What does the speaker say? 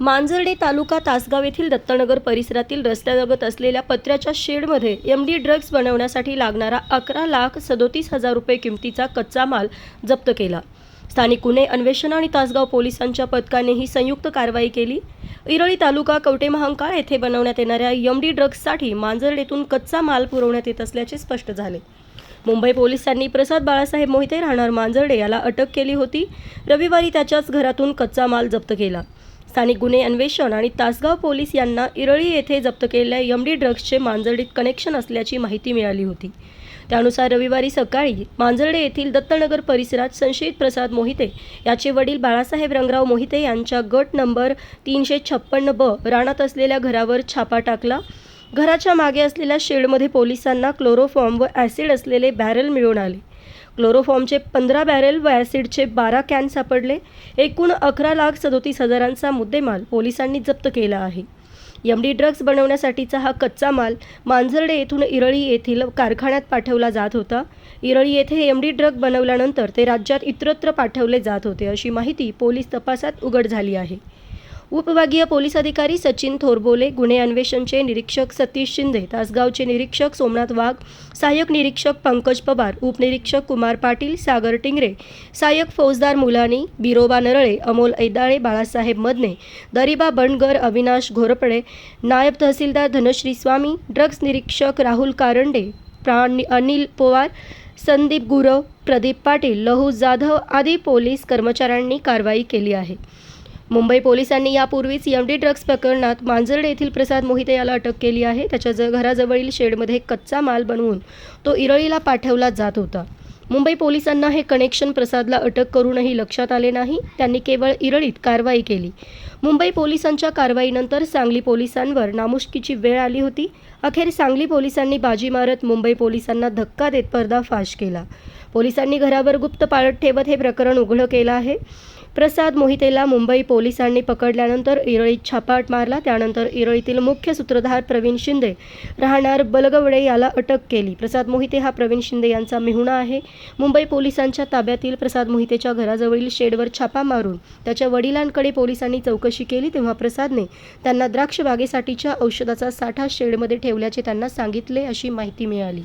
मांजर्डे तालुका तासगाव येथील दत्तनगर परिसरातील रस्त्यालगत असलेल्या पत्र्याच्या शेडमध्ये एम डी ड्रग्ज बनवण्यासाठी लागणारा अकरा लाख सदोतीस हजार रुपये किमतीचा कच्चा माल जप्त केला. स्थानिक गुन्हे अन्वेषण आणि तासगाव पोलिसांच्या पथकाने ही संयुक्त कारवाई केली. इरळी तालुका कवटे महांकाळ येथे बनवण्यात येणाऱ्या एम डी ड्रग्जसाठी मांजर्डेतून कच्चा माल पुरवण्यात येत असल्याचे स्पष्ट झाले. मुंबई पोलिसांनी प्रसाद बाळासाहेब मोहिते राहणार मांजर्डे याला अटक केली होती. रविवारी त्याच्याच घरातून कच्चा माल जप्त केला. स्थानिक गुन्हे अन्वेषण आणि तासगाव पोलीस यांना इरळी येथे जप्त केलेल्या यमडी डी मांजर्डीत कनेक्शन असल्याची माहिती मिळाली होती. त्यानुसार रविवारी सकाळी मांजर्डे येथील दत्तनगर परिसरात संशयित प्रसाद मोहिते याचे वडील बाळासाहेब रंगराव मोहिते यांच्या गट नंबर तीनशे छप्पन्न ब रानात असलेल्या घरावर छापा टाकला. घराच्या मागे असलेल्या शेडमध्ये पोलिसांना क्लोरोफॉर्म व ॲसिड असलेले बॅरल मिळून आले. क्लोरोफॉर्मचे पंधरा बॅरेल व ॲसिडचे बारा कॅन सापडले. एकूण अकरा लाख सदोतीस हजारांचा मुद्देमाल पोलिसांनी जप्त केला आहे. एम डी ड्रग्ज बनवण्यासाठीचा हा कच्चा माल मांजर्डे येथून इरळी येथील कारखान्यात पाठवला जात होता. इरळी येथे एम डी ड्रग बनवल्यानंतर ते राज्यात इतरत्र पाठवले जात होते अशी माहिती पोलीस तपासात उघड झाली आहे. उपविभागीय पोलीस अधिकारी सचिन थोरबोले गुन्हे अन्वेषणचे निरीक्षक सतीश शिंदे तासगावचे निरीक्षक सोमनाथ वाघ सहाय्यक निरीक्षक पंकज पवार उपनिरीक्षक कुमार पाटील सागर टिंगरे सहाय्यक फौजदार मुलानी बिरोबा नरळे अमोल ऐदाळे बाळासाहेब मदने दरिबा बणगर अविनाश घोरपडे नायब तहसीलदार धनश्री स्वामी ड्रग्ज निरीक्षक राहुल कारंडे प्राण अनिल पवार संदीप गुरव प्रदीप पाटील लहू जाधव आदी पोलीस कर्मचाऱ्यांनी कारवाई केली आहे. मुंबई पोलिसांनी यापूर्वीच एम डी ड्रग्ज प्रकरणात मांजर्डे येथील प्रसाद मोहिते याला अटक केली आहे. त्याच्या ज घराजवळील शेडमध्ये कच्चा माल बनवून तो इरळीला पाठवला जात होता. मुंबई पोलिसांना हे कनेक्शन प्रसादला अटक करूनही लक्षात आले नाही. त्यांनी केवळ इरळीत कारवाई केली. मुंबई पोलिसांच्या कारवाईनंतर सांगली पोलिसांवर नामुष्कीची वेळ आली होती. अखेर सांगली पोलिसांनी बाजी मारत मुंबई पोलिसांना धक्का देत पर्दाफाश केला. पोलिसांनी घरावर गुप्त पाळत ठेवत हे प्रकरण उघडं केलं आहे. प्रसाद मोहितेला मुंबई पोलिसांनी पकडल्यानंतर इरळीत छापाट मारला. त्यानंतर इरळीतील मुख्य सूत्रधार प्रवीण शिंदे राहणार बलगवडे याला अटक केली. प्रसाद मोहिते हा प्रवीण शिंदे यांचा मेहुणा आहे. मुंबई पोलिसांच्या ताब्यातील प्रसाद मोहितेच्या घराजवळील शेडवर छापा मारून त्याच्या वडिलांकडे पोलिसांनी चौकशी केली तेव्हा प्रसादने त्यांना द्राक्ष बागेसाठीच्या औषधाचा साठा शेडमध्ये ठेवल्याचे त्यांना सांगितले अशी माहिती मिळाली.